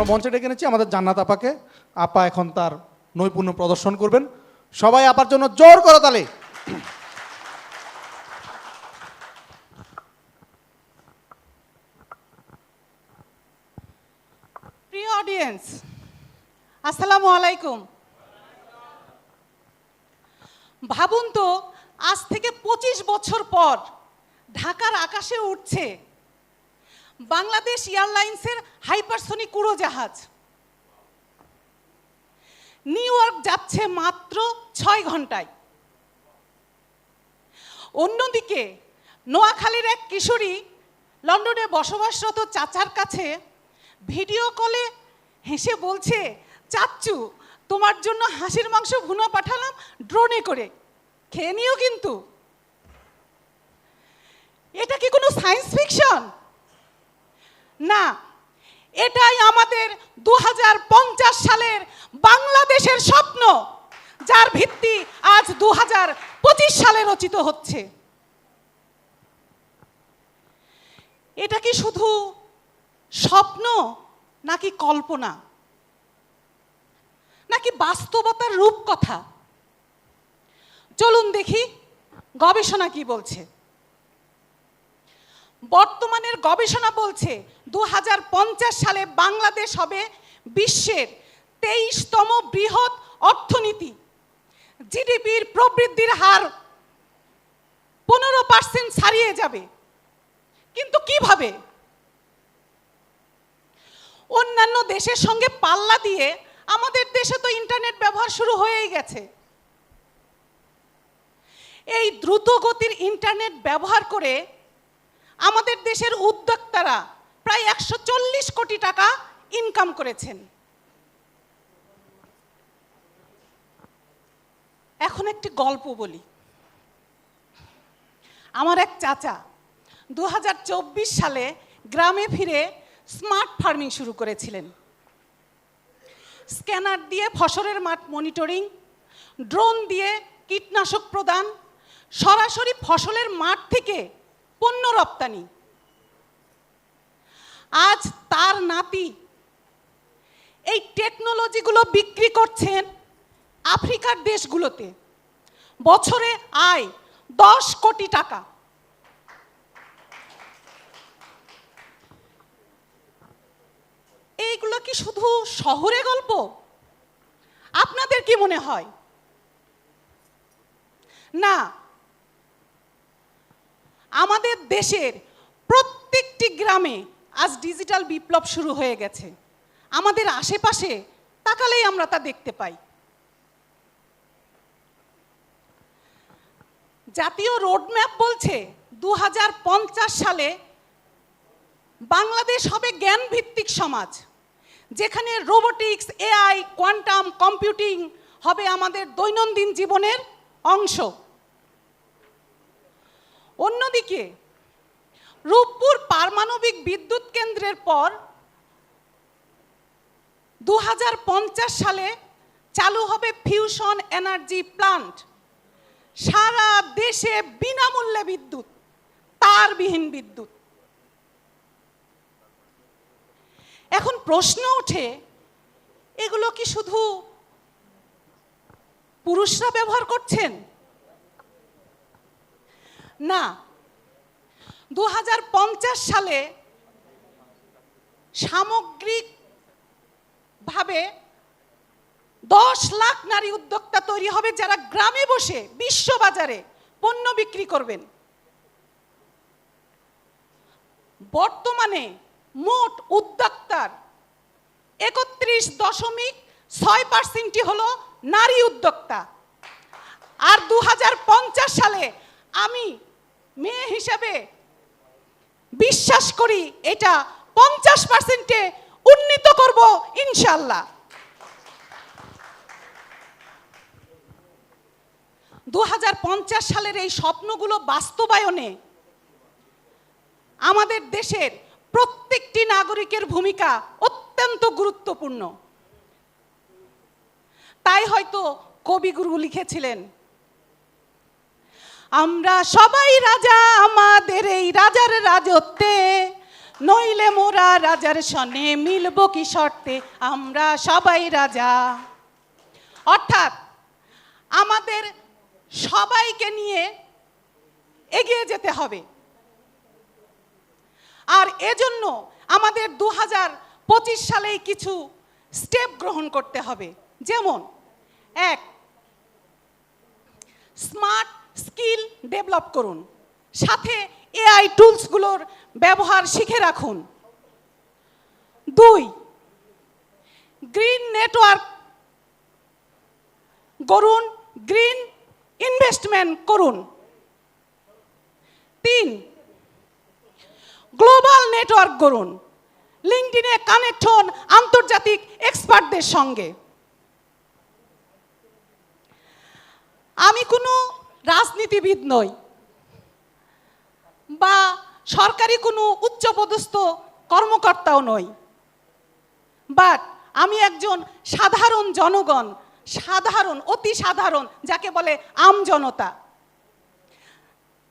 আমরা মঞ্চে ডেকে এনেছি, আমাদের জান্নাত আপাকে। আপা এখন তার নৈপুণ্য প্রদর্শন করবেন। সবাই আপার জন্য জোর করো তালে। প্রিয় অডিয়েন্স আসসালামু আলাইকুম। ভাবুন তো, আজ থেকে পঁচিশ বছর পর ঢাকার আকাশে উঠছে বাংলাদেশ এয়ারলাইন্সের হাইপারসনিক উড়োজাহাজ। নিউ ইয়র্ক যাচ্ছে মাত্র ছয় ঘন্টায়। অন্যদিকে, নোয়াখালীর এক কিশোরী লন্ডনে বসবাসরত চাচার কাছে ভিডিও কলে হেসে বলছে, চাচ্চু, তোমার জন্য হাসির মাংস ভুনা পাঠালাম ড্রোনে করে। খেয়ে নিও কিন্তু। এটা কি কোনো সায়েন্স ফিকশন? না, এটাই আমাদের দু হাজার পঞ্চাশ সালের বাংলাদেশের স্বপ্ন, যার ভিত্তি আজ দু হাজার পঁচিশ সালে রচিত হচ্ছে। এটা কি শুধু স্বপ্ন নাকি কল্পনা? নাকি বাস্তবতার রূপকথা? চলুন দেখি গবেষণা কি বলছে। বর্তমানের গবেষণা বলছে দু হাজার পঞ্চাশ সালে বাংলাদেশ হবে বিশ্বের তেইশতম বৃহৎ অর্থনীতি। জিডিপির প্রবৃদ্ধির হার পনেরো পার্সেন্ট ছাড়িয়ে যাবে। কিন্তু কীভাবে? অন্যান্য দেশের সঙ্গে পাল্লা দিয়ে আমাদের দেশে তো ইন্টারনেট ব্যবহার শুরু হয়েই গেছে। এই দ্রুত গতির ইন্টারনেট ব্যবহার করে আমাদের দেশের উদ্যোক্তারা প্রায় একশো চল্লিশ কোটি টাকা ইনকাম করেছেন। এখন একটি গল্প বলি। আমার এক চাচা দু হাজার চব্বিশ সালে গ্রামে ফিরে স্মার্ট ফার্মিং শুরু করেছিলেন। স্ক্যানার দিয়ে ফসলের মাঠ মনিটরিং ড্রোন দিয়ে কীটনাশক প্রদান, সরাসরি ফসলের মাঠ থেকে পণ্য রপ্তানি। আজ তার নাতি এই টেকনোলজিগুলো বিক্রি করছেন আফ্রিকার দেশগুলোতে। বছরে আয় দশ কোটি টাকা। এইগুলো কি শুধু শহরে গল্প? আপনাদের কি মনে হয়? না আমাদের দেশের প্রত্যেকটি গ্রামে আজ ডিজিটাল বিপ্লব শুরু হয়ে গেছে। আমাদের আশেপাশে তাকালেই আমরা তা দেখতে পাই। জাতীয় রোডম্যাপ বলছে দু হাজার পঞ্চাশ সালে বাংলাদেশ হবে জ্ঞান ভিত্তিক সমাজ, যেখানে রোবোটিক্স, এআই, কোয়ান্টাম কম্পিউটিং হবে আমাদের দৈনন্দিন জীবনের অংশ। অন্যদিকে, রূপপুর পারমাণবিক বিদ্যুৎ কেন্দ্রের পর দু হাজার পঞ্চাশ সালে চালু হবে ফিউশন এনার্জি প্লান্ট। সারা দেশে বিনামূল্যে বিদ্যুৎ, তারবিহীন বিদ্যুৎ। এখন প্রশ্ন ওঠে, এগুলো কি শুধু পুরুষরা ব্যবহার করছেন? না। দু হাজার পঞ্চাশ সালে সামগ্রিকভাবে দশ লাখ নারী উদ্যোক্তা তৈরি হবে যারা গ্রামে বসে বিশ্ববাজারে পণ্য বিক্রি করবেন। বর্তমানে মোট উদ্যোক্তার একত্রিশ দশমিক ছয় পার্সেন্টই হলো নারী উদ্যোক্তা। আর দু হাজার পঞ্চাশ সালে আমি মেয়ে হিসাবে বিশ্বাস করি এটা পঞ্চাশ পার্সেন্টে উন্নীত করব ইনশাল্লাহ দুহাজার পঞ্চাশ সালের এই স্বপ্নগুলো বাস্তবায়নে আমাদের দেশের প্রত্যেকটি নাগরিকের ভূমিকা অত্যন্ত গুরুত্বপূর্ণ। তাই হয়তো কবিগুরু লিখেছিলেন আমরা সবাই রাজা, আমাদের এই রাজার রাজত্বে। নইলে মোরা রাজার সনে মিলব কি শর্তে? আমরা সবাই রাজা। অর্থাৎ আমাদের সবাইকে নিয়ে এগিয়ে যেতে হবে। আর এজন্য আমাদের দু হাজার পঁচিশ সালেই কিছু স্টেপ গ্রহণ করতে হবে। যেমন, এক, স্মার্ট স্কিল ডেভেলপ করুন। সাথে এআই টুলসগুলোর ব্যবহার শিখে রাখুন। দুই, গ্রিন নেটওয়ার্ক গড়ুন, গ্রিন ইনভেস্টমেন্ট করুন। তিন, গ্লোবাল নেটওয়ার্ক গড়ুন। লিঙ্কডিনে কানেক্ট হন আন্তর্জাতিক এক্সপার্টদের সঙ্গে। আমি কোনো রাজনীতিবিদ নই। বা সরকারি কোনো উচ্চপদস্থ কর্মকর্তাও নই। বাট আমি একজন সাধারণ জনগণ, সাধারণ, অতি সাধারণ, যাকে বলে আমজনতা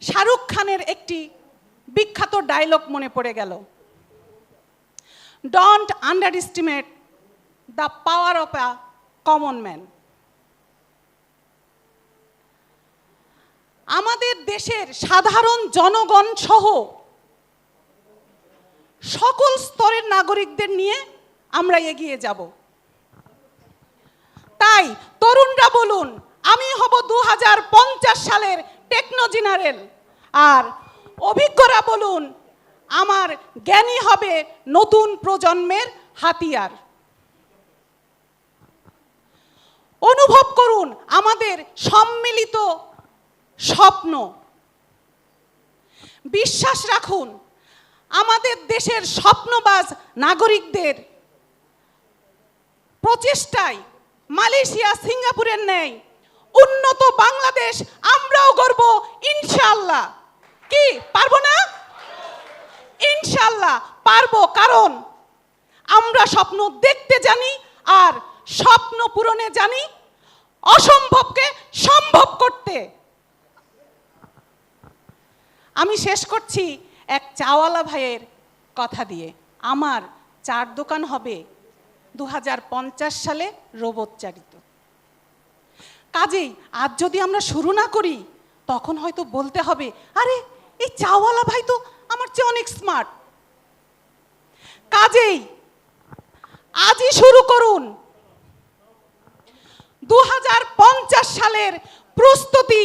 শাহরুখ খানের একটি বিখ্যাত ডায়লগ মনে পড়ে গেল। Don't underestimate the power of a common man আমাদের দেশের সাধারণ জনগণ সহ সকল স্তরের নাগরিকদের নিয়ে আমরা এগিয়ে যাব। তাই তরুণরা বলুন, আমি হব দু হাজার পঞ্চাশ সালের টেকনো জেনারেল। আর অভিজ্ঞরা বলুন, আমার জ্ঞানী হবে নতুন প্রজন্মের হাতিয়ার। অনুভব করুন, আমাদের সম্মিলিত স্বপ্ন। বিশ্বাস রাখুন, আমাদের দেশের স্বপ্নবাজ নাগরিকদের প্রচেষ্টায় মালয়েশিয়া, সিঙ্গাপুরের ন্যায় উন্নত বাংলাদেশ, আমরাও গর্ব ইনশাল্লাহ কি, পারব না? ইনশাল্লাহ পারব। কারণ আমরা স্বপ্ন দেখতে জানি আর স্বপ্ন পূরণে জানি অসম্ভবকে সম্ভব করতে। আমি শেষ করছি এক চাওয়ালা ভাইয়ের কথা দিয়ে। আমার চার দোকান হবে দু হাজার পঞ্চাশ সালে রোবট চালিত। কাজেই আজ যদি আমরা শুরু না করি, তখন হয়তো বলতে হবে, আরে, এই চাওয়ালা ভাই তো আমার চেয়ে অনেক স্মার্ট কাজেই আজই শুরু করুন দু হাজার পঞ্চাশ সালের প্রস্তুতি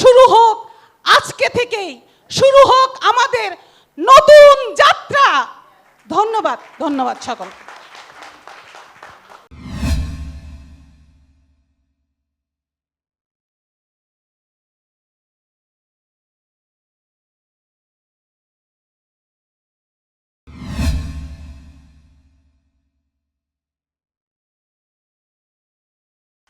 শুরু হোক আজকে থেকেই। শুরু হোক আমাদের নতুন যাত্রা। ধন্যবাদ ধন্যবাদ সকল